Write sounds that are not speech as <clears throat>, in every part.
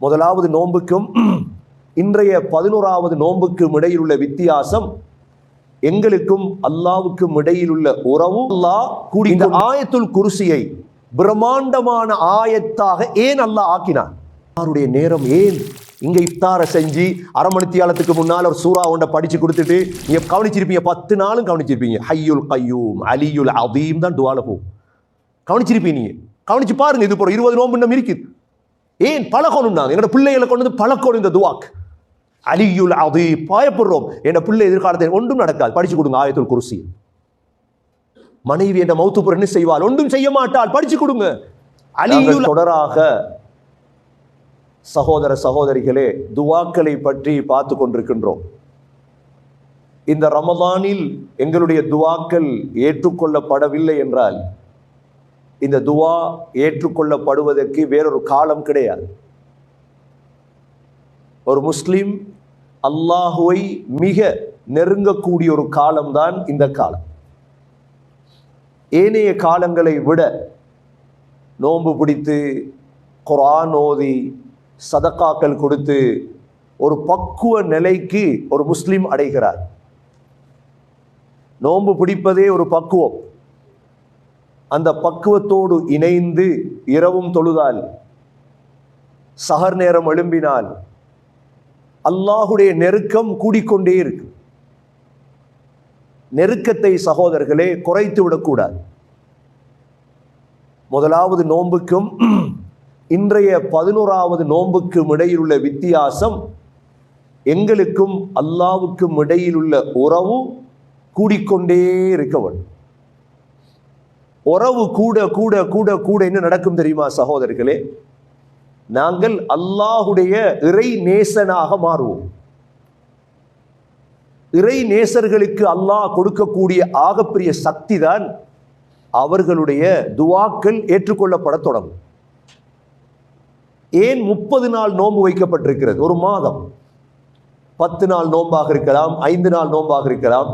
முதலாவது நோன்புக்கும் <clears throat> இன்றைய பதினோராவது நோன்புக்கும் இடையில் உள்ள வித்தியாசம் எங்களுக்கும் அல்லாவுக்கும் இடையில் உள்ள உறவு அல்லாஹ் கூடி இந்த ஆயத்துல் குருசியை பிரம்மாண்டமான ஆயத்தாக ஏன் அல்லாஹ் ஆக்கினான்? அவருடைய நேரம் ஏன் இங்க இஃப்தாரை செஞ்சு அரை மணித்தியாலத்துக்கு முன்னால் ஒரு சூறா ஒன்றை படிச்சு கொடுத்துட்டு நீங்க கவனிச்சிருப்பீங்க பத்து நாளும் கவனிச்சிருப்பீங்க. ஹையுல் கையூம் அலியுல் அதீம் தான் துவால போகும். கவனிச்சிருப்பீங்க நீங்க. கவனிச்சு பாருங்க இது போற இருபது நோம்பு இன்னும் இருக்குது. ஏன் பழகணும் நாங்கள் எங்களோட பிள்ளைகளை கொண்டு வந்து பழக்கணும் இந்த துவாக்கு. அலியுல் அது பயப்படுறோம். என் பிள்ளை எதிர்காலத்தில் ஒன்றும் நடக்காது. படிச்சு கொடுங்க ஆயத்துல் குருசி. மனைவி என்ன மௌத்துப்புற என்ன செய்வாள்? ஒன்றும் செய்ய மாட்டாள். படிச்சு கொடுங்க. அலியுல் தொடராக சகோதர சகோதரிகளே துவாக்களை பற்றி பார்த்து கொண்டிருக்கின்றோம். இந்த ரமதானில் எங்களுடைய துவாக்கள் ஏற்றுக்கொள்ளப்படவில்லை என்றால் இந்த துவா ஏற்றுக்கொள்ளப்படுவதற்கு வேறொரு காலம் கிடையாது. ஒரு முஸ்லீம் அல்லாஹுவை மிக நெருங்கக்கூடிய ஒரு காலம்தான் இந்த காலம். ஏனைய காலங்களை விட நோன்பு பிடித்து குரான் ஓதி சதக்காக்கள் கொடுத்து ஒரு பக்குவ நிலைக்கு ஒரு முஸ்லீம் அடைகிறார். நோன்பு பிடிப்பதே ஒரு பக்குவம். அந்த பக்குவத்தோடு இணைந்து இரவும் தொழுதால் சகர் நேரம் எழும்பினால் அல்லாஹுடைய நெருக்கம் கூடிக்கொண்டே இருக்கு நெருக்கத்தை சகோதரர்களே குறைத்து விடக்கூடாது. முதலாவது நோன்புக்கும் இன்றைய பதினோராவது நோன்புக்கும் இடையில் உள்ள வித்தியாசம் எங்களுக்கும் அல்லாவுக்கும் இடையில் உள்ள உறவு கூடிக்கொண்டே இருக்க வேண்டும். உறவு கூட கூட கூட கூட என்ன நடக்கும் தெரியுமா சகோதரர்களே நாங்கள் அல்லாஹுடைய இறை நேசனாக மாறுவோம். இறை நேசர்களுக்கு அல்லாஹ் கொடுக்கக்கூடிய ஆகப்பெரிய சக்தி தான் அவர்களுடைய துவாக்கள் ஏற்றுக்கொள்ளப்பட தொடங்கும். ஏன் முப்பது நாள் நோன்பு வைக்கப்பட்டிருக்கிறது? ஒரு மாதம். பத்து நாள் நோன்பாக இருக்கலாம் ஐந்து நாள் நோன்பாக இருக்கலாம்.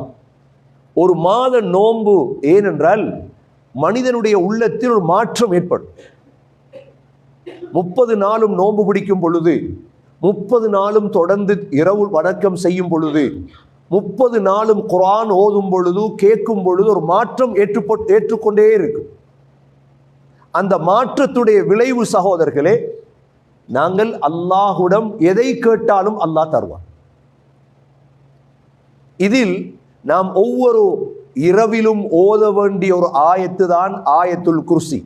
ஒரு மாத நோன்பு ஏனென்றால் மனிதனுடைய உள்ளத்தில் ஒரு மாற்றம் ஏற்படும். முப்பது நாளும் நோன்பு பிடிக்கும் பொழுது முப்பது நாளும் தொடர்ந்து இரவு வணக்கம் செய்யும் பொழுது முப்பது நாளும் குரான் ஓதும் பொழுது கேட்கும் பொழுது ஒரு மாற்றம் ஏற்றுப்போ ஏற்றுக்கொண்டே இருக்கும். அந்த மாற்றத்துடைய விளைவு சகோதரர்களே நாங்கள் அல்லாஹுடம் எதை கேட்டாலும் அல்லாஹ் தருவான். இதில் நாம் ஒவ்வொரு இரவிலும் ஓத வேண்டிய ஒரு ஆயத்து தான் ஆயத்துல் குருசி.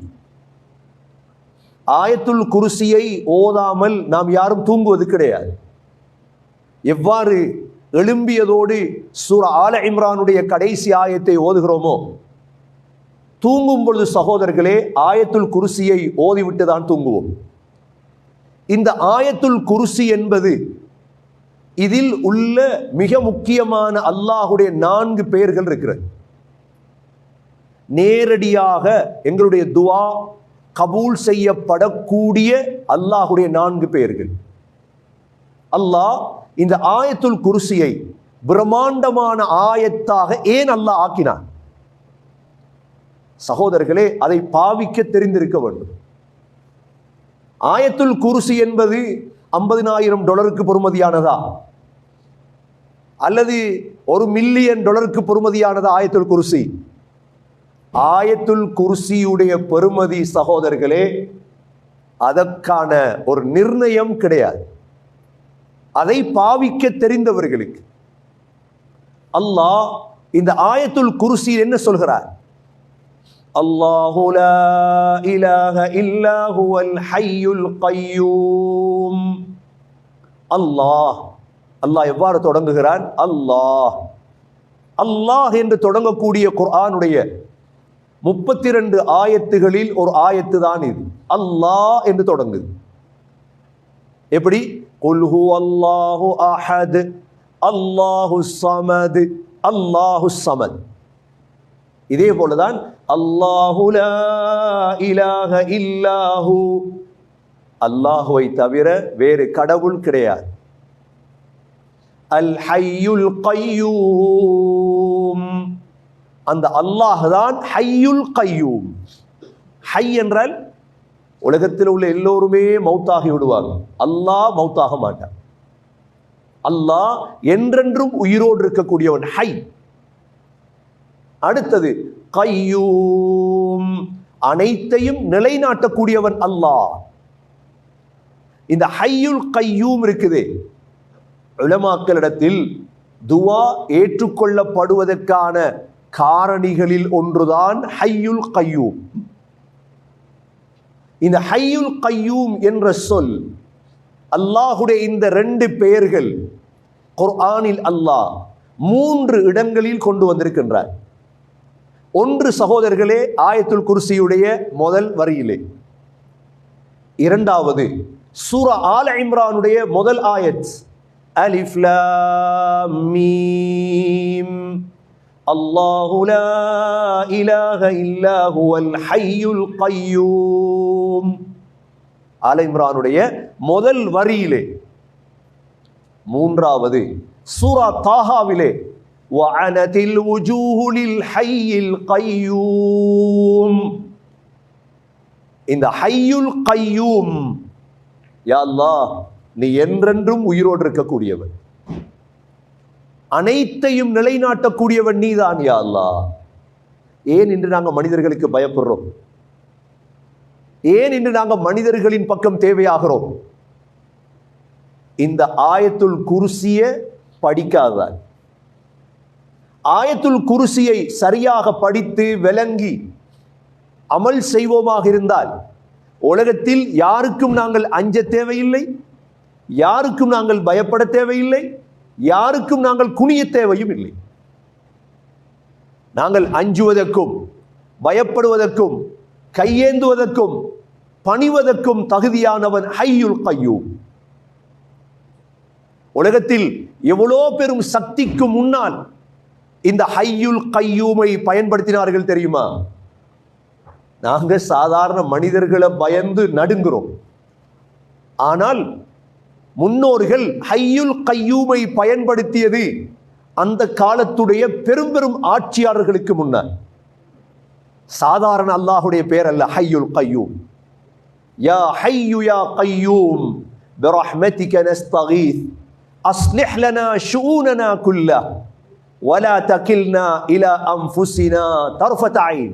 ஆயத்துல் குருசியை ஓதாமல் நாம் யாரும் தூங்குவது கிடையாது. எவ்வாறு எழும்பியதோடு சூர ஆல இம்ரானுடைய கடைசி ஆயத்தை ஓதுகிறோமோ தூங்கும் பொழுது சகோதரர்களே ஆயத்துல் குருசியை ஓதிவிட்டு தான் தூங்குவோம். இந்த ஆயத்துல் குருசி என்பது இதில் உள்ள மிக முக்கியமான அல்லாஹுடைய நான்கு பெயர்கள் இருக்கிறது. நேரடியாக எங்களுடைய துவா கபூல் செய்யப்படக்கூடிய அல்லாஹுடைய நான்கு பேர்கள். அல்லாஹ் இந்த ஆயத்துல் குருசியை பிரம்மாண்டமான ஆயத்தாக ஏன் அல்லாஹ் ஆக்கினான்? சகோதரர்களே அதை பாவிக்க தெரிந்திருக்க வேண்டும். ஆயத்துல் குருசி என்பது ஐம்பதினாயிரம் டாலருக்கு பொறுமதியானதா? அல்லது ஒரு மில்லியன் டாலருக்கு பொறுமதியானதா ஆயத்துல் குருசி? ஆயத்துல் குர்சியுடைய பெருமதி சகோதரர்களே அதற்கான ஒரு நிர்ணயம் கிடையாது. அதை பாவிக்க தெரிந்தவர்களுக்கு அல்லாஹ் இந்த ஆயத்துல் குருசி என்ன சொல்கிறார்? அல்லாஹு இலாஹ இல்லா ஹுவல் ஹய்யுல் அல்லாஹ் அல்லாஹ் எவ்வாறு தொடங்குகிறான்? அல்லாஹ். அல்லாஹ் என்று தொடங்கக்கூடிய குர்ஆனுடைய முப்பத்தி ரெண்டு ஆயத்துகளில் ஒரு ஆயத்து தான் இது. அல்லாஹ் என்று தொடங்குது. எப்படி? கொல்ஹு அல்லாஹு அஹத் அல்லாஹு சமது அல்லாஹு சமத். இதே போலதான் அல்லாஹு இலாக இல்லாஹு. அல்லாஹுவை தவிர வேறு கடவுள் கிடையாது. அல் ஹையுல் கையூ அந்த அல்லாஹ் தான் ஹையுல் கையூம். ஹை என்றால் உலகத்தில் உள்ள எல்லோருமே மௌத்தாகி விடுவாங்க அல்லாஹ் மௌத்தாக மாட்டான். அல்லாஹ் என்றென்றும் உயிரோடு இருக்கக்கூடியவன். ஹை. அடுத்தது கையூம். அனைத்தையும் நிலைநாட்டக்கூடியவன் அல்லாஹ். இந்த ஹையுல் கையூம் இருக்குது. உலமாக்களிடத்தில் துவா ஏற்றுக்கொள்ளப்படுவதற்கான காரணிகளில் ஒன்றுதான் ஹையுல் கையூம். இந்த ஹையுல் கையூம் என்ற சொல் அல்லாஹுடைய இந்த ரெண்டு பெயர்கள் குர்ஆனில் அல்லாஹ் மூன்று இடங்களில் கொண்டு வந்திருக்கின்றார். ஒன்று சகோதரர்களே ஆயத்துல் குர்சியுடைய முதல் வரியிலே. இரண்டாவது சூரா ஆல் இம்ரானுடைய முதல் ஆயத். அலிஃப்லா மீம். அல்லாஹு லா இலாஹ இல்லா ஹுவல் ஹய்யுல் கய்யூம் ஆல் இம்ரானுடைய முதல் வரியிலே மூன்றாவது சூரா தாஹாவிலே وعنت الوجوه للحي القيوم இந்த ஹையுல் கையூம் யா அல்லாஹ் நீ என்றென்றும் உயிரோடு இருக்கக்கூடியவன் அனைத்தையும் நிலைநாட்டக்கூடியவன் நீதான் யா அல்லா ஏன் இன்று நாங்கள் மனிதர்களுக்கு பயப்படுறோம்? ஏன் இன்று நாங்கள் மனிதர்களின் பக்கம் தேவையாகிறோம்? இந்த ஆயத்துள் குருசிய படிக்காதான் ஆயத்துள் குருசியை சரியாக படித்து விளங்கி அமல் செய்வோமாக இருந்தால் உலகத்தில் யாருக்கும் நாங்கள் அஞ்ச தேவையில்லை யாருக்கும் நாங்கள் பயப்பட தேவையில்லை யாருக்கும் நாங்கள் குனிய தேவையும் இல்லை. நாங்கள் அஞ்சுவதற்கும் பயப்படுவதற்கும் கையேந்துவதற்கும் பணிவதற்கும் தகுதியானவன் ஹையுல் கையூம். உலகத்தில் எவ்வளோ பெரும் சக்திக்கு முன்னால் இந்த ஹையுல் கையூமை பயன்படுத்தினார்கள் தெரியுமா? நாங்க சாதாரண மனிதர்களை பயந்து நடுங்குறோம். ஆனால் முன்னோர்கள் ஹையுல் கையூமை பயன்படுத்தியது அந்த காலத்துடைய பெரும் பெரும் ஆட்சியாளர்களுக்கு முன்னால் சாதாரண அல்லாஹுடைய பேர் அல்ல ஹையுல் கையூம் யா ஹையு யா கையூம் برحمتك نستغيث أصلح لنا شؤوننا كلها ولا تكلنا إلى أنفسنا طرفة عين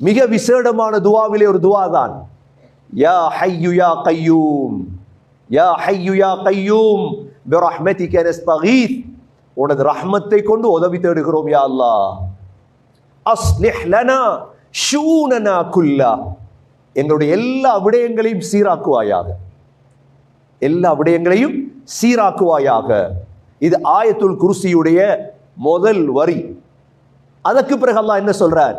மிக விசேடமான துவாவிலே ஒரு துவா தான் யா ஹையு யா கையூம் யா ஹையு யா கையூம் பிரஹ்மதிக நஸ்தகீத் உனது ரஹ்மத்தை கொண்டு உதவி தேடுகிறோம் யா அல்லாஹ் அஸ்லிஹ் லனா ஷூனனா குல்லா எங்களுடைய எல்லா விடயங்களையும் சீராக்குவாயாக எல்லா விடயங்களையும் சீராக்குவாயாக இது ஆயத்துல் குருசியுடைய முதல் வரி அதற்கு பிறகு அல்லாஹ் என்ன சொல்றார்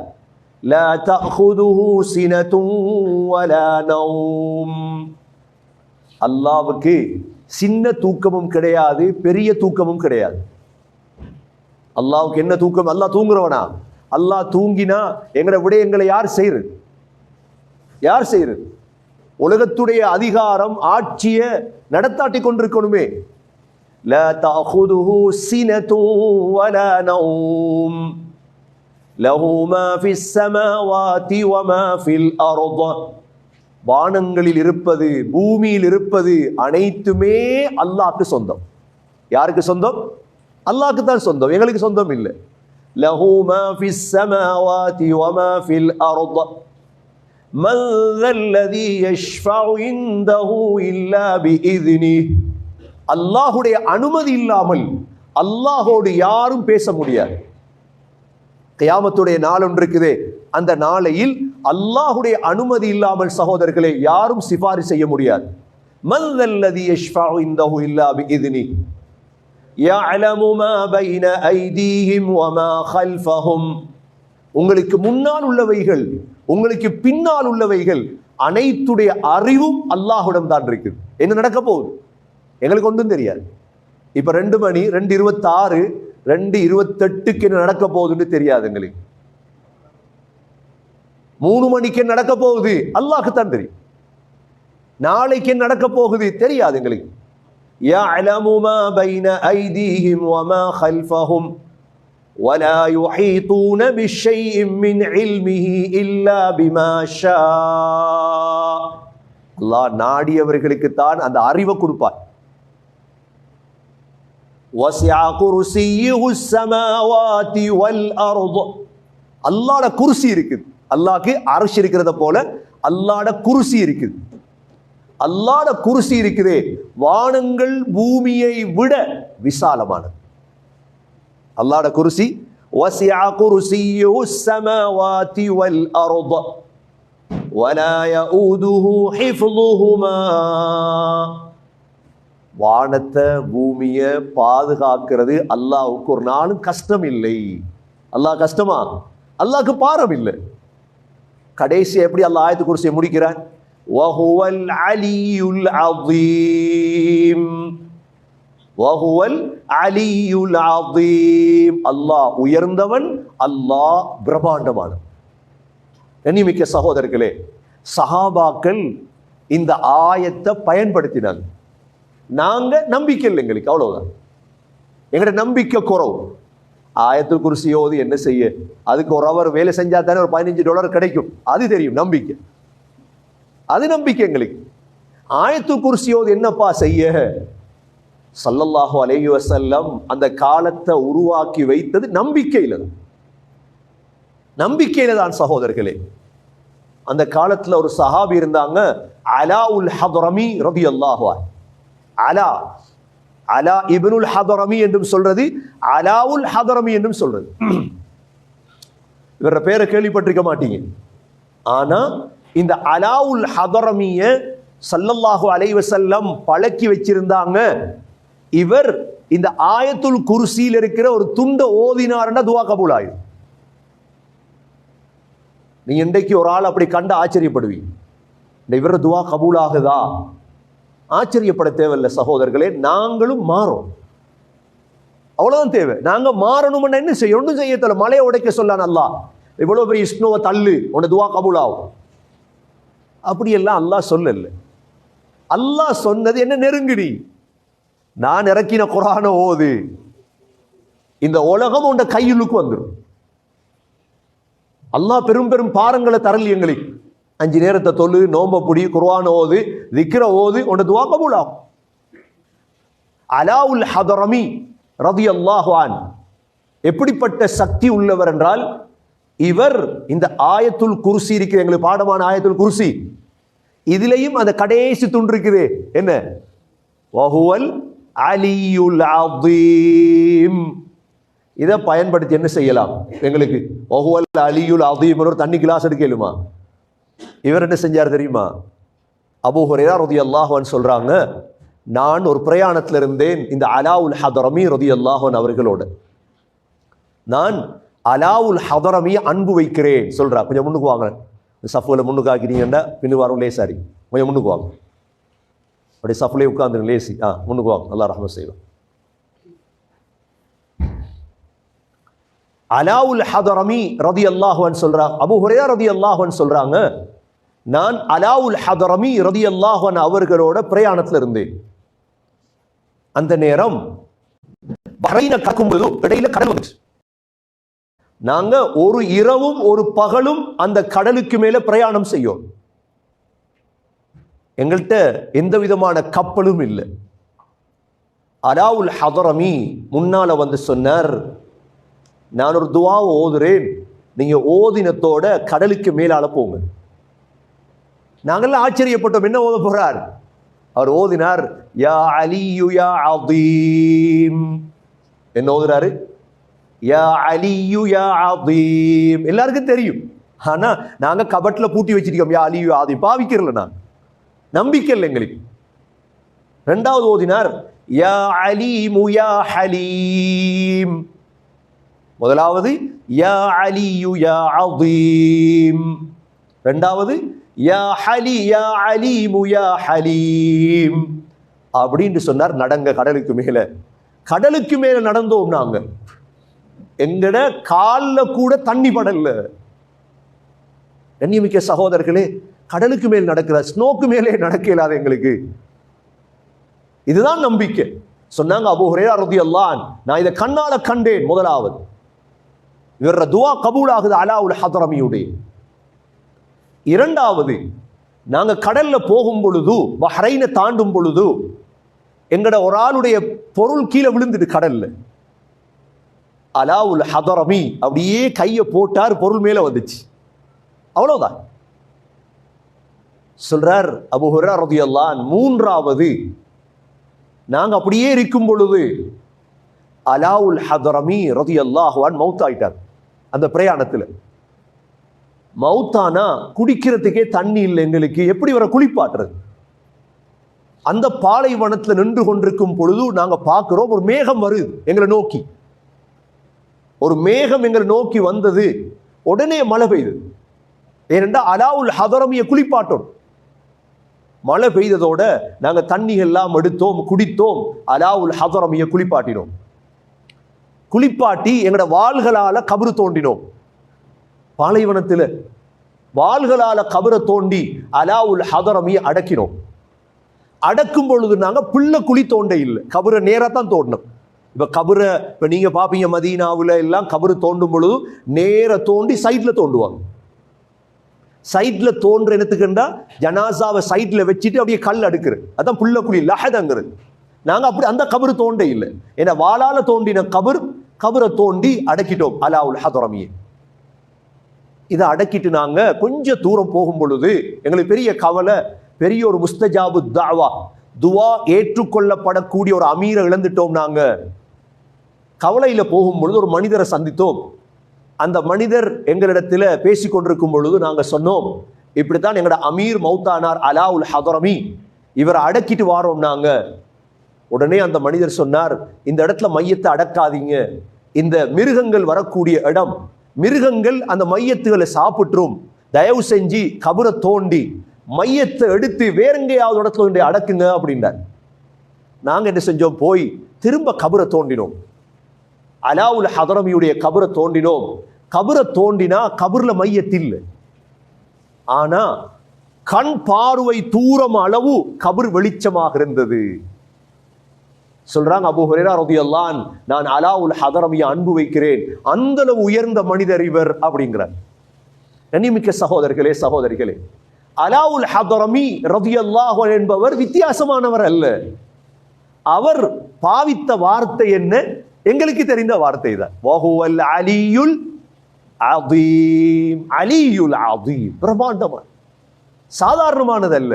لا تأخذه سنة ولا نوم அல்லாவுக்கு சின்ன தூக்கமும் கிடையாது பெரிய தூக்கமும் கிடையாது அல்லாவுக்கு என்ன தூக்கம் அல்லாஹ் தூங்குறவனா அல்லாஹ் தூங்கினா எங்கட விடயங்களை யார் செய்யறது யார் செய்யறது உலகத்துடைய அதிகாரம் ஆட்சிய நடத்தாட்டி கொண்டிருக்கணுமே لا تأخذه سنة ولا نوم له ما في السماوات وما في الأرض வானங்களில் இருப்பது பூமியில் இருப்பது அனைத்துமே அல்லாஹ்க்கு சொந்தம். யாருக்கு சொந்தம்? அல்லாஹ்க்கு தான் சொந்தம். எங்களுக்கு சொந்தம் இல்லை. லஹு மா ஃபிஸ் சமாவாதி வ மா ஃபில் அர்த. மன் தல்லதி யஷ்ஃபஉ இன்தஹு அனுமதி இல்லாமல் அல்லாஹோடு யாரும் பேச முடியாது. கயாமத்துடைய நாள் ஒன்று இருக்குதே. அந்த நாளையில் அல்லாஹுடைய அனுமதி இல்லாமல் சகோதரர்களை யாரும் சிபாரிசு செய்ய முடியாது. மல்லதி யஷ்ஃபாஉ இந்தஹு இல்லா பிஇذنி يعلم ما بين ايديهم وما خلفهم உங்களுக்கு முன்னால் உள்ளவைகள் உங்களுக்கு பின்னால் உள்ளவைகள் அனைத்துடைய அறிவும் அல்லாஹுடன் தான் இருக்குது. என்ன நடக்க போகுது? எங்களுக்கு ஒன்றும் தெரியாது. இப்போ ரெண்டு மணி ரெண்டு இருபத்தாறு ரெண்டு இருபத்தெட்டுக்கு என்ன நடக்க போகுதுன்னு தெரியாது எங்களுக்கு. மூணு மணிக்கு என்ன நடக்க போகுது அல்லாஹ்க்கு தான் தெரியும் நாளைக்கு என்ன நடக்க போகுது தெரியாது எங்களுக்கு يعلم ما بين أيديهم وما خلفهم ولا يحيطون بشيء من علمه إلا بما شاء அல்லாஹ் நாடியவர்களுக்கு தான் அந்த அறிவை கொடுப்பார் وسع كرسيه السماوات والارض அல்லாஹ்ட குர்சி இருக்குது அல்லாஹ்க்கு அரஷ் இருக்கிறத போல அல்லாஹ்ட குர்சி இருக்குது அல்லாஹ்ட குர்சி இருக்குதே வானங்கள் பூமியை விட விசாலமானது அல்லாஹ்ட குர்சி وسع كرسيه السماوات والارض ولا يؤوده حفظهما வானத்தை பூமியை பாதுகாக்கிறது அல்லாஹ்வுக்கு ஒரு நாளும் கஷ்டம் இல்லை அல்லாஹ் கஷ்டமா அல்லாஹ்க்கு பாரம் இல்லை கடைசியை எப்படி அல்ல ஆயத்து குருசியை முடிக்கிறான்? வஹுவல் அலியுல் அதீம் வஹுவல் அலியுல் அதீம் அல்லாஹ் உயர்ந்தவன் அல்லாஹ் பிரம்மாண்டமானவன். கண்ணிமிக்க சகோதரர்களே சஹாபாக்கள் இந்த ஆயத்தை பயன்படுத்தினாங்க. நாங்கள் நம்பிக்கை இல்லை எங்களுக்கு அவ்வளோதான் எங்களோட நம்பிக்கை குறவு. ஆயத்து குருசியோது என்ன செய்ய? அதுக்கு ஒரு அவர் வேலை செஞ்சா தானே ஒரு பதினஞ்சு டாலர் கிடைக்கும். அது தெரியும் நம்பிக்கை. அது நம்பிக்கை எங்களுக்கு. ஆயத்து குருசியோது என்னப்பா செய்ய? சல்லல்லாஹு அலேஹி வசல்லம் அந்த காலத்தை உருவாக்கி வைத்தது நம்பிக்கையில தான். நம்பிக்கையில தான் சகோதரர்களே. அந்த காலத்துல ஒரு சஹாபி இருந்தாங்க அலா உல் ஹதரமி ரதி அலா அலா இபனுல் ஹதரமி என்றும் சொல்றது அலாவுல் ஹதரமி என்றும் சொல்றது. இவர பேரை கேள்விப்பட்டிருக்க மாட்டீங்க. ஆனா இந்த அலாவுல் ஹதரமிய சல்லல்லாஹு அலைவசல்லம் பழக்கி வச்சிருந்தாங்க. இவர் இந்த ஆயத்துல் குருசியில் இருக்கிற ஒரு துண்டை ஓதினார்னா துவா கபூல் ஆயிடும் நீ இன்றைக்கு ஒரு ஆள் அப்படி கண்டு ஆச்சரியப்படுவீங்க. இந்த இவர துவா கபூல் ஆகுதா ஆச்சரியப்பட தேவையில்லை சகோதரர்களே. நாங்களும் மாறோம். அவ்வளோதான் தேவை. நாங்கள் மாறணும்னு என்ன செய்ய? ஒன்றும் செய்ய தெரியல. மலையை உடைக்க சொல்ல நல்லா இவ்வளோ பெரிய இஷ்ணுவை தள்ளு. உன்னை துவா கபூல் அப்படியெல்லாம் அல்லாஹ் சொல்லல. அல்லாஹ் சொன்னது என்ன நெருங்கிடி நான் இறக்கின குரான ஓது. இந்த உலகம் உண்ட கையிலுக்கு வந்துடும் அல்லாஹ் பெரும் பெரும் பாரங்களை தரல் எங்களுக்கு. அஞ்சு நேரத்தை தொழு நோம்ப புடி குர்ஆன் ஓது விக்கிர ஓது உன்னை துவா கபூல் ஆகும் அலாவுல் ஹதரமி ரதி அல்லாஹான் எப்படிப்பட்ட சக்தி உள்ளவர் என்றால் இவர் இந்த ஆயத்துல் குருசி இருக்குது எங்களுக்கு பாடமான ஆயத்துல் குருசி. இதுலயும் அந்த கடைசி துண்டு இருக்குது. என்ன? வஹுவல் அலியுல் அதீம் இதை பயன்படுத்தி என்ன செய்யலாம் எங்களுக்கு? ஒஹுவல் அலியுல் அதீம் ஒரு தண்ணி கிளாஸ் எடுக்கலுமா இவர் என்ன செஞ்சார் தெரியுமா? அபு ஹுரைரா ரதி அல்லாஹான் சொல்கிறாங்க நான் ஒரு பிரயாணத்தில் இருந்தேன் இந்த அலாவுல் ஹதரமி ரதி அல்லாஹான் அவர்களோட. நான் அலாவுல் ஹதரமி அன்பு வைக்கிறேன் சொல்கிறா கொஞ்சம் முன்னுக்கு வாங்க. சஃபுவில் முன்னுக்கு ஆக்கிட்டீங்கன்னா பின்னு வரும் லேசாரி. கொஞ்சம் முன்னுக்கு வாங்க. அப்படி சஃபுலே உட்காந்துருங்க லேசி. ஆ முன்னுக்கு வாங்க. நல்லா ரஹ்ம செய்வோம் அலாவுல் ஹதரமி ரதி அல்லாஹுவன் சொல்கிறா அபு ஹுரையா ரதி அல்லாஹுவன் சொல்கிறாங்க நான் அலாவுல் ஹதரமி ரதி அல்லாஹன் அவர்களோட பிரயாணத்தில் இருந்தேன். அந்த நேரம் பஹ்ரைனை கக்கும்போது இடையில கடல் வந்துச்சு. நாங்க ஒரு இரவும் ஒரு பகலும் அந்த கடலுக்கு மேல பிரயாணம் செய்யும் எங்கள்கிட்ட எந்த விதமான கப்பலும் இல்லை. அலாவுல் ஹதரமி முன்னால வந்து சொன்னார் நான் ஒரு துவாவை ஓதுறேன். நீங்க ஓதினத்தோட கடலுக்கு மேலால போங்க. நாங்கெல்லாம் ஆச்சரியப்பட்டோம். என்ன ஓத போறார்? அவர் ஓதினார் யா அலியு யா அதீம். என்ன ஓதுறாரு? யா அலியு யா அதீம். எல்லாருக்கும் தெரியும். ஆனா நாங்க கபட்டில் பூட்டி வச்சிருக்கோம். யா அலியு ஆதீம் பாவிக்கிறல நான் நம்பிக்கை இல்லை எங்களுக்கு. ரெண்டாவது ஓதினார் யா அலீமு யா ஹலீம். முதலாவது யா அலியு யா அதீம். ரெண்டாவது யா ஹலி யா அலீமு யா ஹலீம். அப்படின்னு சொன்னார் நடங்க கடலுக்கு மேலே. கடலுக்கு மேலே நடந்தோம் நாங்க. எங்கட காலில் கூட தண்ணி படல. கண்ணியமிக்க சகோதரர்களே கடலுக்கு மேல் நடக்கிற ஸ்னோக்கு மேலே நடக்க இல்லாத எங்களுக்கு. இதுதான் நம்பிக்கை. சொன்னாங்க அபு ஹுரேரா ரலியல்லாஹு நான் இதை கண்ணால கண்டேன் முதலாவது. இவர துவா கபூலாகுது அலாவுல் ஹதரமியுடைய. இரண்டாவது நாங்கள் கடல்ல போகும் பொழுது பஹ்ரைனை தாண்டும் பொழுது எங்கட ஒரு ஆளுடைய பொருள் கீழே விழுந்துட்டு கடல்ல. அலாவுல் ஹதரமி அப்படியே கையை போட்டார் பொருள் மேலே வந்துச்சு. அவ்வளோதான் சொல்றார் அபு ரதியல்லான் மூன்றாவது நாங்கள் அப்படியே இருக்கும் பொழுது அலாவுல் ஹதரமி ரதியல்லாஹுவான் மவுத் ஆயிட்டார் அந்த பிரயாணத்தில். மவுத்தானா குடிக்கிறதுக்கே தண்ணி இல்லை எங்களுக்கு. எப்படி வர குளிப்பாட்டுறது? அந்த பாலைவனத்தில் நின்று கொண்டிருக்கும் பொழுது நாங்கள் பார்க்குறோம் ஒரு மேகம் வருது எங்களை நோக்கி. ஒரு மேகம் எங்களை நோக்கி வந்தது உடனே மழை பெய்யுது ஏனென்றால் அலாவுல் ஹதரமிய குளிப்பாட்டோம். மழை பெய்ததோட நாங்கள் தண்ணி எல்லாம் எடுத்தோம் குடித்தோம் அலாவுல் ஹதரமிய குளிப்பாட்டினோம். குளிப்பாட்டி எங்களோட வாள்களால் கபரு தோண்டினோம். பாலைவனத்தில் வாள்களால் கபரை தோண்டி அலாவுல் ஹதரமியை அடக்கினோம். அடக்கும் பொழுது நாங்கள் பிள்ளை குழி தோண்ட இல்லை. கபரை நேராக தான் தோண்டணும் இப்போ கபரை இப்போ நீங்கள் பார்ப்பீங்க மதீனாவில் எல்லாம் கபரு தோண்டும் பொழுது நேர தோண்டி சைட்டில் தோண்டுவாங்க. சைட்டில் தோன்ற என்னத்துக்குண்டா ஜனாசாவை சைட்டில் வச்சுட்டு அப்படியே கல் அடுக்குறது. அதான் புள்ள குழி லஹதங்கிறது. நாங்கள் அப்படி அந்த கபரு தோண்ட இல்லை. ஏன்னா வாளால் தோண்டின கபர் கபரை தோண்டி அடக்கிட்டோம் அலாவுல் ஹதரமியை. இதை அடக்கிட்டு நாங்கள் கொஞ்சம் தூரம் போகும் பொழுது எங்களுக்கு பெரிய கவலை பெரிய ஒரு முஸ்தஜாபு தாவா துவா ஏற்றுக்கொள்ளப்படக்கூடிய ஒரு அமீரை இழந்துட்டோம் நாங்கள் கவலையில் போகும் பொழுது ஒரு மனிதரை சந்தித்தோம். அந்த மனிதர் எங்களிடத்தில் பேசி கொண்டிருக்கும் பொழுது நாங்கள் சொன்னோம் இப்படித்தான் எங்களோட அமீர் மௌத்தானார் அலாவுல் ஹதரமி இவரை அடக்கிட்டு வாரோம் நாங்கள் உடனே அந்த மனிதர் சொன்னார் இந்த இடத்துல மையத்தை அடக்காதீங்க. இந்த மிருகங்கள் வரக்கூடிய இடம் மிருகங்கள் அந்த மையத்துகளை சாப்பிட்டுரும் தயவு செஞ்சு கபரை தோண்டி மையத்தை எடுத்து வேற எங்கேயாவது இடத்துல கொண்டு அடக்குங்க அப்படின்றார். நாங்கள் என்ன செஞ்சோம்? போய் திரும்ப கபரை தோண்டினோம். அலாவுல் ஹதரமியுடைய கபரை தோண்டினோம். கபரை தோண்டினா கபரில் மையத்தில் ஆனால் கண் பார்வை தூரம் அளவு கபர் வெளிச்சமாக இருந்தது. சொல்றாங்க அபு ஹுரேரா ரதியல்லான் நான் அலாவுல் ஹதரமிய அன்பு வைக்கிறேன். அந்த அளவு உயர்ந்த மனிதர் இவர் அப்படிங்கிறார். கண்ணியமிக்க சகோதரர்களே சகோதரிகளே அலாவுல் ஹதரமி ரதியல்லாஹ் என்பவர் வித்தியாசமானவர் அல்ல. அவர் பாவித்த வார்த்தை என்ன? எங்களுக்கு தெரிந்த வார்த்தை தான். வஹுவல் அலியுல் அதீம் அலியுல் அதீம் பிரம்மாண்டமான சாதாரணமானதல்ல.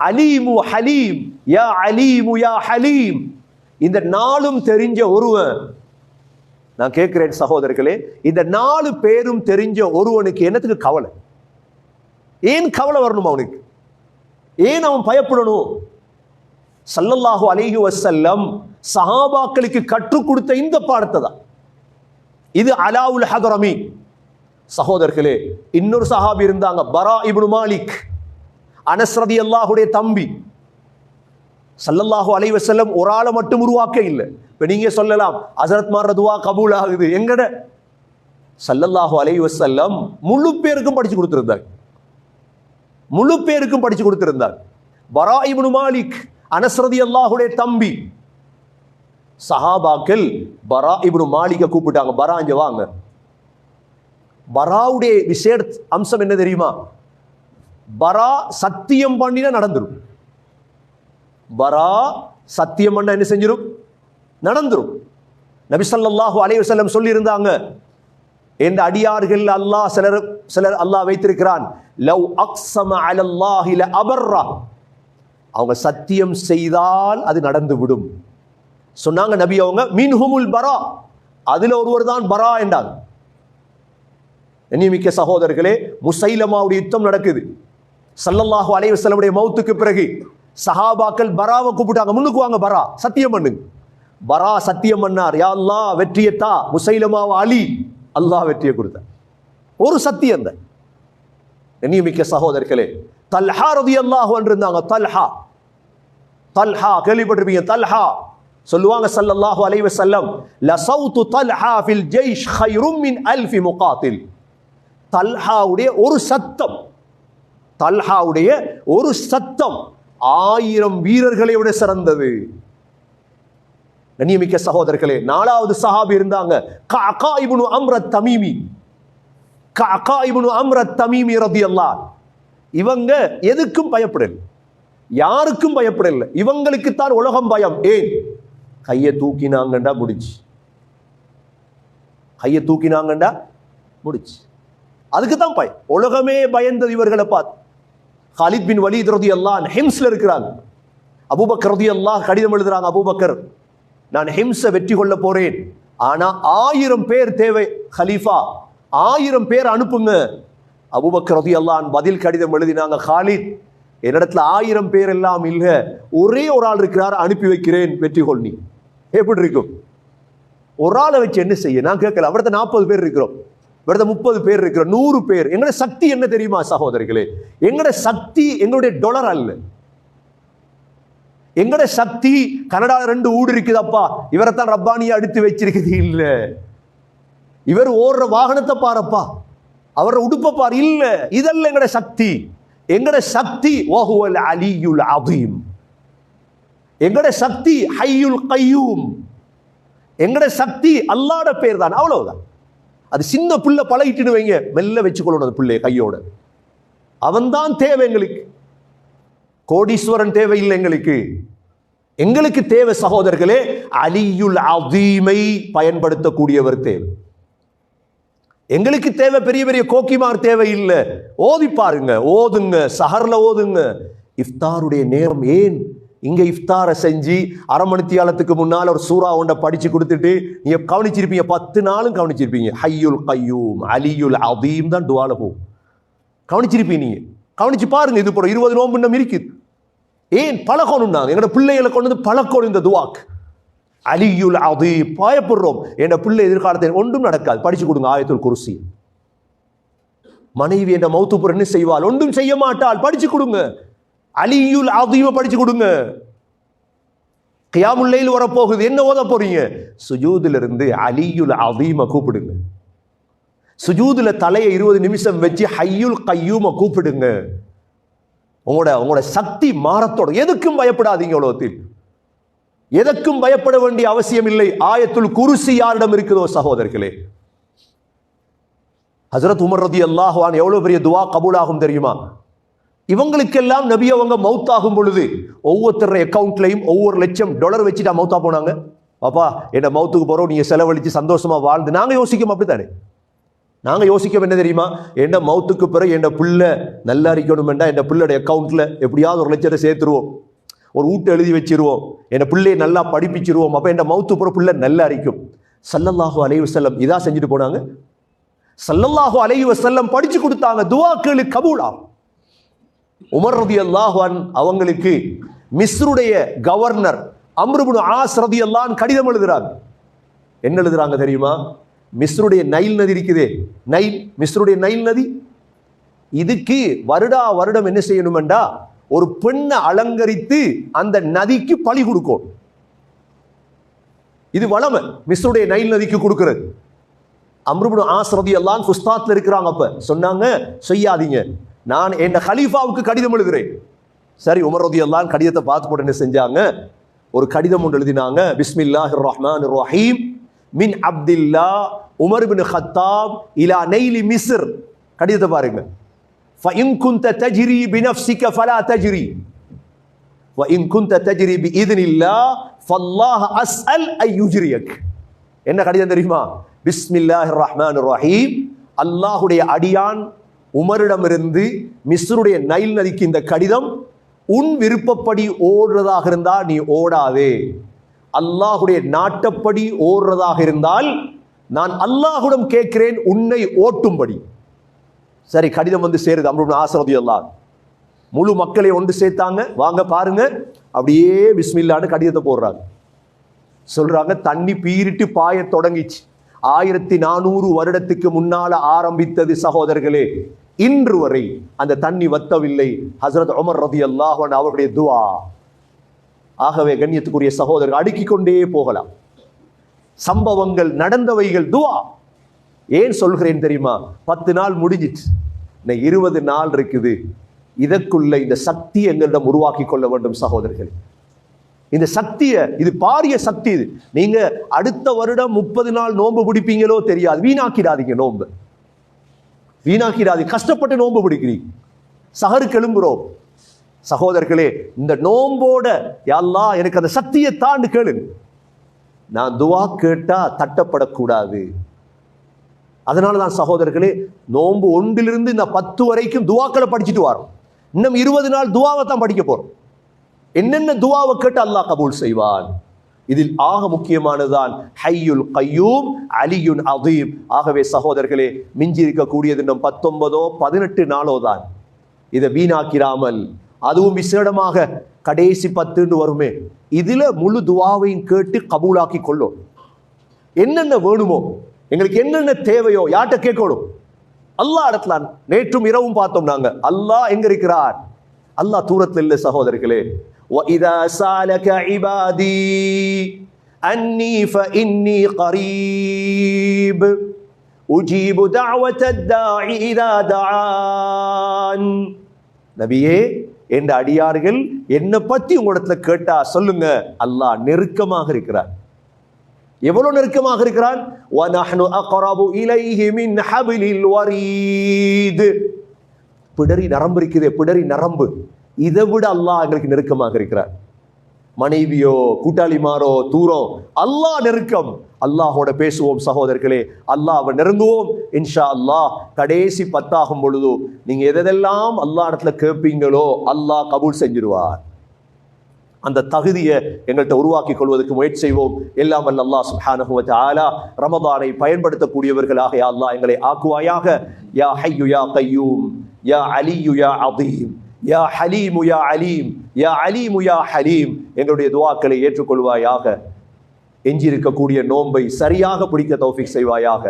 அலீமு ஹலீம். யா அலீமு யா ஹலீம். இந்த நாளும் தெரிஞ்ச ஒருவன். நான் கேட்கிறேன் சகோதரர்களே இந்த நாலு பேரும் தெரிஞ்ச ஒருவனுக்கு என்னத்துக்கு கவலை? ஏன் கவலை வரணும் அவனுக்கு? ஏன் அவன் பயப்படணும்? சல்லல்லாஹு அலிஹி வசல்லம் சஹாபாக்களுக்கு கற்றுக் கொடுத்த இந்த பாடத்தை தான். இது அலாவுல் ஹதரமி. சகோதரர்களே இன்னொரு சஹாபி இருந்தாங்க பரா இப்னு மாலிக். அனஸ்ரதி அல்லாஹுடைய தம்பி. சல்லல்லாஹு அலைவ செல்லம் ஒரு ஆளை மட்டும் உருவாக்க இல்லை. இப்போ நீங்க சொல்லலாம் அசரத் மார் கபூல் ஆகுது. எங்கட? சல்லல்லாஹு அலைஹி செல்லம் முழு பேருக்கும் படிச்சு கொடுத்திருந்தாங்க முழு பேருக்கும் படிச்சு கொடுத்திருந்தார். வரா இப்னு மாலிக் அனஸ்ரதி அல்லாஹுடைய தம்பி. சஹாபாக்கள் பரா இப்னு மாளிகை கூப்பிட்டாங்க. பரா இங்க வாங்க. பராவுடைய விசேட அம்சம் என்ன தெரியுமா? பரா சத்தியம் பண்ணினா நடந்துடும் பரா சத்தியம் என்ன செஞ்சிடும் நடந்துரும். நபி அலைவசல்லம் சொல்லியிருந்தாங்க எந்த அடியார்கள் அல்லாஹ் சிலர் சிலர் அல்லாஹ் வைத்திருக்கிறான். லவ் அக்ஸம அலல்லாஹில அபர்ரா அவங்க சத்தியம் செய்தால் அது நடந்து விடும் சொன்னாங்க நபி அவங்க மின்ஹுமுல் பரா. அதில் ஒருவர் தான் பரா என்றாங்க எண்ணிமிக்க சகோதரர்களே முசைலமாவுடைய யுத்தம் நடக்குது. சல்லல்லாஹு அலைவசலமுடைய மௌத்துக்கு பிறகு சஹாபாக்கள் பராவை கூப்பிட்டாங்க. முன்னுக்கு வாங்க பரா. சத்தியம் பண்ணுங்க பரா சத்தியம் பண்ணார். யா அல்லா வெற்றியத்தா. முசைலமாவ அலி. அல்லாஹ் வெற்றியை கொடுத்த ஒரு சத்தியம் தான் எண்ணிமிக்க சகோதரர்களே தல்ஹா ரதி அல்லாஹ் இருந்தாங்க தல்ஹா. தல்ஹா கேள்விப்பட்டிருப்பீங்க தல்ஹா. சொல்லுவாங்க சல்லல்லாஹு அலைஹி வஸல்லம் லசௌத்து தல்ஹா ஃபில் ஜெய்ஷ் கைரும் மின் அல்ஃபி முகாத்தில். தல்ஹாவுடைய ஒரு சத்தம். தல்ஹாவுடைய ஒரு சத்தம். ஆயிரம் வீரர்களை விட சிறந்தது. கண்ணியமிக்க சகோதரர்களே நாலாவது சஹாபி இருந்தாங்க. கஅகா இப்னு அம்ரத் தமீமி. கஅகா இப்னு அம்ர தமீமி ரலியல்லாஹ் இவங்க எதுக்கும் பயப்படல? யாருக்கும் பயப்படல? இவங்களுக்குத்தான் உலகம் பயம். ஏன்? கையை தூக்கினாங்கண்டா முடிச்சு கையை தூக்கினாங்கண்டா முடிச்சு அதுக்கு தான் பயம். உலகமே பயந்தது இவர்களை பார்த்து. ஹாலித் பின் வலீத் ரதி அல்லா ஹிம்ஸ்ல இருக்கிறாங்க அபூபக்கர் ரதி அல்லாஹ் கடிதம் எழுதுறாங்க அபூபக்கர். நான் ஹிம்ஸை வெற்றி கொள்ள போறேன். ஆனா ஆயிரம் பேர் தேவை ஹலீஃபா ஆயிரம் பேர் அனுப்புங்க. அபூபக்கர் ரதி அல்லான் பதில் கடிதம் எழுதினாங்க ஹாலித் என்னிடத்துல ஆயிரம் பேர் எல்லாம் இல்லை. ஒரே ஒரு ஆள் இருக்கிறார் அனுப்பி வைக்கிறேன் வெற்றி கொள் நீ. எப்படி இருக்கும்? ஒரு ஆளை வச்சு என்ன செய்ய? நான் கேட்கல அவர்த்த நாற்பது பேர் இருக்கிறோம். இவரது முப்பது பேர் இருக்கிற நூறு பேர். எங்களோட சக்தி என்ன தெரியுமா சகோதரிகளே? எங்களோட சக்தி எங்களுடைய டொலர் அல்ல. எங்கட சக்தி கனடால ரெண்டு ஊடு இருக்குதப்பா. இவரைத்தான் ரப்பானியா அடுத்து வச்சிருக்குது இல்ல. இவர் ஓடுற வாகனத்தை பாருப்பா. அவரை உடுப்ப பாரு இல்ல. இதல்ல எங்கட சக்தி. எங்கட சக்தி ஓஹுவல் அலியுல் அதீம் எங்கட சக்தி ஹையுல் கையூம். எங்கட சக்தி அல்லாட பேர் தான் அவ்வளவுதான். அது சின்ன புள்ள பழகிட்டுன்னு வைங்க மெல்ல வச்சுக்கொள்ளணும் அந்த பிள்ளைய கையோட. அவன்தான் தேவை எங்களுக்கு. கோடீஸ்வரன் தேவையில்லை எங்களுக்கு. எங்களுக்கு தேவை சகோதரர்களே அலியுல் அதீமை பயன்படுத்தக்கூடியவர் தேவை. எங்களுக்கு தேவை பெரிய பெரிய கோக்கிமார் தேவையில்லை. ஓதி பாருங்க ஓதுங்க சஹர்ல ஓதுங்க. இஃப்தாருடைய நேரம் ஏன் இங்கே இஃப்தாரை செஞ்சு அரமணித்தியாலத்துக்கு முன்னால் ஒரு சூறா ஒன்றை படித்து கொடுத்துட்டு நீங்கள் கவனிச்சிருப்பீங்க பத்து நாளும் கவனிச்சிருப்பீங்க. ஹையுல் கையூம் அலியுல் அதீம் தான் துவால போகும் கவனிச்சிருப்பீங்க நீங்கள் கவனிச்சு பாருங்க இது போகிற இருபது நோம்பு இன்னும் இருக்குது. ஏன் பழகணும் எங்களோட பிள்ளைகளை கொண்டு வந்து பழக்கணும் இந்த துவாக்கு அலியுல் அது பயப்படுறோம். என் பிள்ளை எதிர்காலத்தில் ஒன்றும் நடக்காது. படிச்சு கொடுங்க ஆயத்துல் குருசி. மனைவி என்ற மௌத்துப்புற என்ன செய்வாள்? ஒன்றும் செய்ய மாட்டாள். படிச்சு கொடுங்க. அலியுல் அதீம படிச்சு கொடுங்க. கியாமுல்லையில் வரப்போகுது. என்ன ஓத போறீங்க? சுஜூதுல இருந்து அலியுல் அதீம கூப்பிடுங்க. சுஜூதுல தலையை இருபது நிமிஷம் வச்சு ஹையுல் கையூமை கூப்பிடுங்க. உங்களோட உங்களோட சக்தி மாறத்தோட எதுக்கும் பயப்படாதீங்க உலகத்தில். எதற்கும் பயப்பட வேண்டிய அவசியம் இல்லை. ஆயத்துல் குருசி யாரிடம் இருக்குதோ சகோதரர்களே. ஹசரத் உமர் ரதி அல்லாஹான் எவ்வளவு பெரிய துவா கபூலாகும் தெரியுமா? இவங்களுக்கெல்லாம் நபி அவங்க மவுத்தாகும் பொழுது ஒவ்வொருத்தர அக்கௌண்ட்லையும் ஒவ்வொரு லட்சம் டாலர் வச்சுட்டா மவுத்தா போனாங்க. பாப்பா என்ன மவுத்துக்கு போகிறோம் நீங்கள் செலவழிச்சு சந்தோஷமாக வாழ்ந்து. நாங்கள் யோசிக்கோம் அப்படித்தானே? நாங்கள் யோசிக்க என்ன தெரியுமா? என்ன மவுத்துக்கு பிறகு என்ன பிள்ளை நல்லா இருக்கணுமெண்டா என் பிள்ளையோட அக்கௌண்ட்டில் எப்படியாவது ஒரு லட்சத்தை சேர்த்துருவோம். ஒரு வீட்டை எழுதி வச்சிருவோம். என் பிள்ளையை நல்லா படிப்பிச்சிருவோம். அப்போ என் மவுத்து பிற பிள்ளை நல்லா அரிக்கும் சல்லல்லாஹு அலைவு செல்லம் இதாக செஞ்சுட்டு போனாங்க. சல்லல்லாஹு அலைவு செல்லம் படித்து கொடுத்தாங்க. துவாக்களுக்கு கபூலா. உமர் ரதி அல்லாஹான் அவங்களுக்கு மிஸ்ருடைய கவர்னர் அம்ருபுன் ஆஸ் ரதி அல்லான் கடிதம் எழுதுறாங்க என்ன எழுதுறாங்க தெரியுமா? மிஸ்ருடைய நைல் நதி இருக்குதே. நைல் மிஸ்ருடைய நைல் நதி? இதுக்கு வருடா வருடம் என்ன செய்யணுமெண்டா? ஒரு பெண்ணை அலங்கரித்து அந்த நதிக்கு பழி கொடுக்கும். இது வளமை. மிஸ்ருடைய நைல் நதிக்கு கொடுக்கிறது. அம்ருபுன் ஆஸ் ரதி அல்லான் குஸ்தாத்ல இருக்கிறாங்க அப்ப. சொன்னாங்க செய்யாதீங்க. நான் என் ஹலீஃபாவுக்கு கடிதம் எழுதுறேன் சரி உமர் ரதி அல்லான் கடிதத்தை பார்த்து போட்டு என்ன செஞ்சாங்க ஒரு கடிதம் ஒன்று எழுதினாங்க பிஸ்மில்லாஹ் ரஹ்மான் ரஹீம் மின் அப்துல்லா உமர் பின் ஹத்தாப் இலா நெய்லி மிஸ்ர் கடிதத்தை பாருங்க فإن كنت تجري بنفسك فلا تجري وإن كنت تجري بإذن الله فالله أسأل أن يجريك என்ன கடிதம் தெரியுமா பிஸ்மில்லாஹ் ரஹ்மான் ரஹீம் அல்லாஹுடைய அடியான் உமரிடமிருந்து மிஸ்ருடைய நைல் நதிக்கு இந்த கடிதம் உன் விருப்பப்படி ஓடுறதாக இருந்தால் நீ ஓடாதே. அல்லாஹுடைய நாட்டப்படி ஓடுறதாக இருந்தால் நான் அல்லாஹுடன் கேட்கிறேன் உன்னை ஓட்டும்படி. சரி கடிதம் வந்து சேருது அம்ருன் ஆசரதி எல்லாம் முழு மக்களை ஒன்று சேர்த்தாங்க. வாங்க பாருங்க. அப்படியே விஸ்மில்லான்னு கடிதத்தை போடுறாங்க. சொல்றாங்க தண்ணி பீரிட்டு பாய தொடங்கிச்சு. ஆயிரத்தி நானூறு வருடத்துக்கு முன்னால ஆரம்பித்தது சகோதரர்களே இன்று வரை அந்த தண்ணி வத்தவில்லை. ஹசரத் உமர் ரதி அல்லாஹன் அவருடைய துவா. ஆகவே கண்ணியத்துக்குரிய சகோதரர்கள் அடுக்கிக் கொண்டே போகலாம். சம்பவங்கள் நடந்தவைகள் துவா. ஏன் சொல்கிறேன் தெரியுமா? பத்து நாள் முடிஞ்சிச்சு. இன்னும் இருபது நாள் இருக்குது. இதற்குள்ள இந்த சக்தி எங்களிடம் உருவாக்கி கொள்ள வேண்டும் சகோதரர்கள். இந்த சக்தியை இது பாரிய சக்தி இது. நீங்க அடுத்த வருடம் முப்பது நாள் நோன்பு பிடிப்பீங்களோ தெரியாது. வீணாக்கிடாதீங்க நோன்பு. வீணாக்கிடாதீங்க. கஷ்டப்பட்டு நோன்பு பிடிக்கிறீங்க. சகரு எழும்புறோம் சகோதரர்களே இந்த நோம்போட யல்லா எனக்கு அந்த சக்தியை தாண்டு கேளுங்க நான் துவா கேட்டா தட்டப்படக்கூடாது. அதனால தான் சகோதரர்களே நோன்பு ஒன்றிலிருந்து இந்த பத்து வரைக்கும் துவாக்களை படிச்சுட்டு வரோம். இன்னும் இருபது நாள் துவாவை தான் படிக்க போறோம். என்னென்ன துவாவை கேட்டு அல்லாஹ் கபூல் செய்வான்? இதில் ஆக முக்கியமானதுதான் ஹையுல் கையூம் அலியுன் அதீம் ஆகவே சகோதரர்களே மிஞ்சி இருக்கக்கூடியது இன்னும் பத்தொன்பதோ பதினெட்டு நாளோ தான். இதை வீணாக்கிறாமல் அதுவும் விசேடமாக கடைசி பத்துன்னு வருமே. இதில் முழு துவாவையும் கேட்டு கபூலாக்கி கொள்ளும். என்னென்ன வேணுமோ எங்களுக்கு என்னென்ன தேவையோ யார்கிட்ட கேட்கணும்? அல்லாஹ் இடத்துல நேற்றும் இரவும் பார்த்தோம் நாங்கள் அல்லாஹ் எங்க இருக்கிறார்? அல்லாஹ் தூரத்தில் இல்லை சகோதரர்களே. وَإِذَا سَأَلَكَ عِبَادِي أَنِّي فَإِنِّي قَرِيبٌ أُجِيبُ دَعْوَةَ الدَّاعِ إِذَا دَعَانِ நபியே என்ற அடியார்கள் என்னை பத்தி உங்களிடத்துல கேட்டா சொல்லுங்க அல்லாஹ் நெருக்கமாக இருக்கிறார் எவ்வளவு நெருக்கமாக இருக்கிறான் وَنَحْنُ أَقْرَبُ إِلَيْهِ مِنْ حَبْلِ الْوَرِيدِ பிடரி நரம்பு இருக்குதே பிடரி நரம்பு இதை விட அல்லாஹ் எங்களுக்கு நெருக்கமாக இருக்கிறார். மனைவியோ கூட்டாளிமாரோ தூரம் அல்லாஹ் நெருக்கம். அல்லாஹோட பேசுவோம் சகோதரர்களே அல்லாஹ் நெருங்குவோம். இன்ஷா அல்லாஹ் கடைசி பத்தாகும் பொழுது நீங்க எதெல்லாம் அல்லாஹ் இடத்துல கேட்பீங்களோ அல்லாஹ் கபூல் செஞ்சிருவார். அந்த தகுதியை எங்கள்கிட்ட உருவாக்கி கொள்வதற்கு முயற்சி செய்வோம். எல்லாம் வல்ல அல்லாஹ் சுப்ஹானஹு ஆலா ரமதானை பயன்படுத்தக்கூடியவர்களாக யா அல்லாஹ் எங்களை ஆக்குவாயாக. யா ஹையு யா கையூம் யா அலியு யா அதீம். யா ஹலீமு யா அலீம் யா அலீமு யா ஹலீம் எங்களுடைய துவாக்களை ஏற்றுக்கொள்வாயாக. எஞ்சியிருக்கக்கூடிய நோன்பை சரியாக பிடிக்க தௌஃபிக் செய்வாயாக.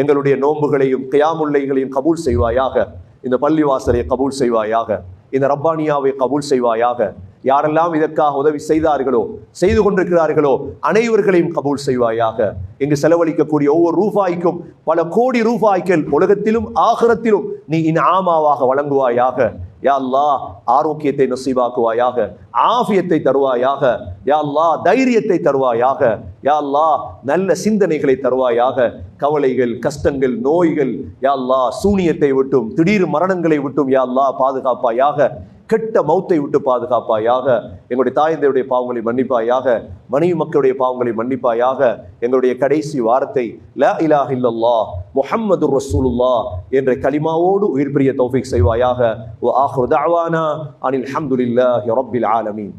எங்களுடைய நோன்புகளையும் கியாமுல்லைகளையும் கபூல் செய்வாயாக. இந்த பள்ளிவாசலை கபூல் செய்வாயாக. இந்த ரப்பானியாவை கபூல் செய்வாயாக. யாரெல்லாம் இதற்காக உதவி செய்தார்களோ செய்து கொண்டிருக்கிறார்களோ அனைவர்களையும் கபூல் செய்வாயாக. இங்கு செலவழிக்கக்கூடிய ஒவ்வொரு ரூபாய்க்கும் பல கோடி ரூபாய்கள் உலகத்திலும் ஆகரத்திலும் நீ இன் ஆமாவாக வழங்குவாயாக. யா அல்லாஹ் ஆரோக்கியத்தை நசீவாக்குவாயாக ஆஃபியத்தை தருவாயாக யா அல்லாஹ் தைரியத்தை தருவாயாக யா அல்லாஹ் நல்ல சிந்தனைகளை தருவாயாக கவலைகள் கஷ்டங்கள் நோய்கள் யா அல்லாஹ் சூனியத்தை விட்டும் திடீர் மரணங்களை விட்டும் யா அல்லாஹ் பாதுகாப்பாயாக கெட்ட மௌத்தை விட்டு பாதுகாப்பாயாக எங்களுடைய தாயந்தையுடைய பாவங்களை மன்னிப்பாயாக மனைவி மக்களுடைய பாவங்களை மன்னிப்பாயாக எங்களுடைய கடைசி வார்த்தை ல இலாஹ இல்லல்லா முஹம்மது ரசூலுல்லா என்ற கலிமாவோடு உயிர் பிரிய தௌஃபீக் செய்வாயாக. ஓ ஆஹிரு தஅவானா அனில் ஹம்துலில்லாஹி ரப்பில் ஆலமீன்.